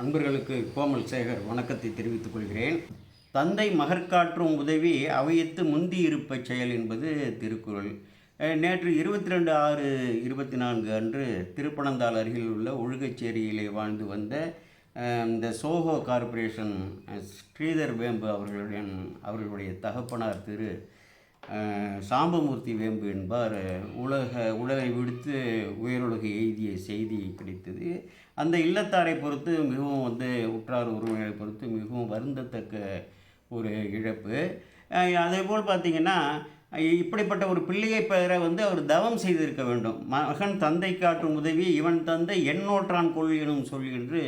அன்பர்களுக்கு கோமல் சேகர் வணக்கத்தை தெரிவித்துக் கொள்கிறேன். தந்தை மகற்காற்றும் உதவி அவையத்து முந்தி இருப்ப செயல் என்பது திருக்குறள். நேற்று இருபத்தி ரெண்டு ஆறு இருபத்தி நான்கு அன்று திருப்பனந்தாள் அருகில் உள்ள ஒழுகச்சேரியிலே வாழ்ந்து வந்த இந்த சோஹோ கார்ப்பரேஷன் ஸ்ரீதர் வேம்பு அவர்களுடன் அவர்களுடைய தகப்பனார் திரு சாம்பமூர்த்தி வேம்பு என்பார் உலக உலகை விடுத்து உயருலக எய்திய செய்தி கிடைத்தது. அந்த இல்லத்தாரை பொறுத்து மிகவும் வந்து உற்றார் உறவினரை பொறுத்து மிகவும் வருந்தத்தக்க ஒரு இழப்பு. அதே போல் பார்த்தீங்கன்னா இப்படிப்பட்ட ஒரு பிள்ளையை பெற வந்து அவர் தவம் செய்திருக்க வேண்டும். மகன் தந்தை காட்டும் உதவி இவன் தந்தை எண்ணோற்றான் கொள் எனும் சொல் என்று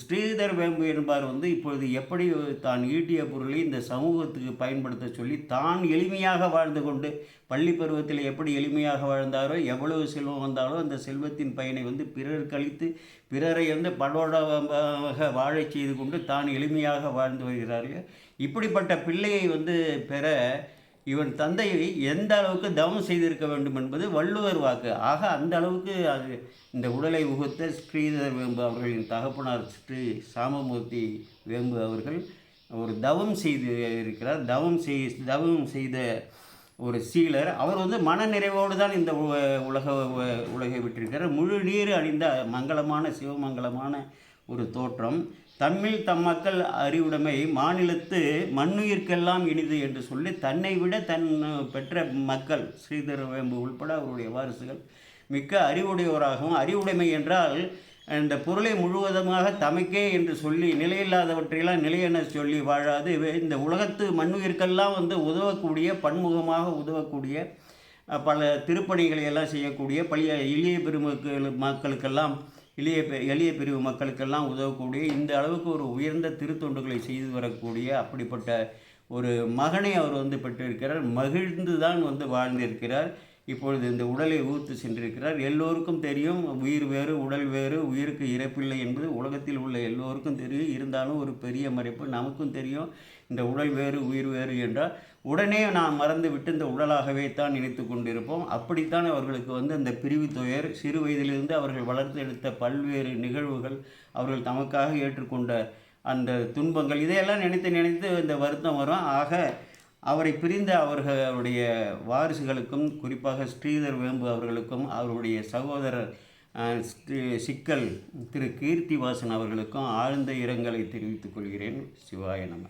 ஸ்ரீதர் வேம்பு என்பார் வந்து இப்பொழுது எப்படி தான் ஈட்டிய பொருளை இந்த சமூகத்துக்கு பயன்படுத்த சொல்லி தான் எளிமையாக வாழ்ந்து கொண்டு பள்ளி பருவத்தில் எப்படி எளிமையாக வாழ்ந்தாரோ எவ்வளவு செல்வம் வந்தாலோ அந்த செல்வத்தின் பயனை வந்து பிறர் கழித்து பிறரை வந்து படோடமாக வாழச் செய்து கொண்டு தான் எளிமையாக வாழ்ந்து வருகிறார்கள். இப்படிப்பட்ட பிள்ளையை வந்து பெற இவன் தந்தையை எந்த அளவுக்கு தவம் செய்திருக்க வேண்டும் என்பது வள்ளுவர் வாக்கு. ஆக அந்த அளவுக்கு அது இந்த உடலை உகுத்த ஸ்ரீதர் வேம்பு அவர்களின் தகப்பனார் ஸ்ரீ சாமமூர்த்தி வேம்பு அவர்கள் ஒரு தவம் செய்து இருக்கிறார். தவம் செய் தவம் செய்த ஒரு சீலர். அவர் வந்து மன நிறைவோடு தான் இந்த உ- உலக உ- உலகை விட்டிருக்கிறார். முழு நீர் அணிந்த மங்களமான சிவமங்கலமான ஒரு தோற்றம். தம்மில் தம் மக்கள் அறிவுடைமை மாநிலத்து மண்ணுயிர்க்கெல்லாம் இனிது என்று சொல்லி தன்னை விட தன் பெற்ற மக்கள் ஸ்ரீதர வேம்பு உள்பட அவருடைய வாரிசுகள் மிக்க அறிவுடையவராகவும் அறிவுடைமை என்றால் இந்த பொருளை முழுவதுமாக தமக்கே என்று சொல்லி நிலையில்லாதவற்றையெல்லாம் நிலையென சொல்லி வாழாது. இந்த உலகத்து மண்ணுயிர்க்கெல்லாம் வந்து உதவக்கூடிய பன்முகமாக உதவக்கூடிய பல திருப்பணிகளை எல்லாம் செய்யக்கூடிய பழைய எளிய பெருமக்கள் மக்களுக்கெல்லாம் எளிய பெ- எளிய பிரிவு மக்களுக்கெல்லாம் உதவக்கூடிய இந்த அளவுக்கு ஒரு உயர்ந்த திருத்தொண்டுகளை செய்து வரக்கூடிய அப்படிப்பட்ட ஒரு மகனை அவர் வந்து பெற்றிருக்கிறார். மகிழ்ந்து தான் வந்து வாழ்ந்திருக்கிறார். இப்பொழுது இந்த உடலை ஊத்து சென்றிருக்கிறார். எல்லோருக்கும் தெரியும் உயிர் வேறு உடல் வேறு உயிருக்கு இறப்பில்லை என்பது உலகத்தில் உள்ள எல்லோருக்கும் தெரியும். இருந்தாலும் ஒரு பெரிய மறைப்பு நமக்கும் தெரியும். இந்த உடல் வேறு உயிர் வேறு என்றால் உடனே நாம் மறந்துவிட்டு இந்த உடலாகவே தான் நினைத்து கொண்டிருப்போம். அப்படித்தான் அவர்களுக்கு வந்து அந்த பிரிவு துயர் சிறு வயதிலிருந்து அவர்கள் வளர்த்து எடுத்த பல்வேறு நிகழ்வுகள் அவர்கள் தமக்காக ஏற்றுக்கொண்ட அந்த துன்பங்கள். இதையெல்லாம் நினைத்து நினைத்து இந்த வருத்தம் வரும். ஆக அவரை பிரிந்த அவர்களுடைய வாரிசுகளுக்கும் குறிப்பாக ஸ்ரீதர் வேம்பு அவர்களுக்கும் அவருடைய சகோதரர் ஸ்ரீ- சிக்கல் திரு கீர்த்திவாசன் அவர்களுக்கும் ஆழ்ந்த இரங்கலை தெரிவித்துக் கொள்கிறேன். சிவாய நம.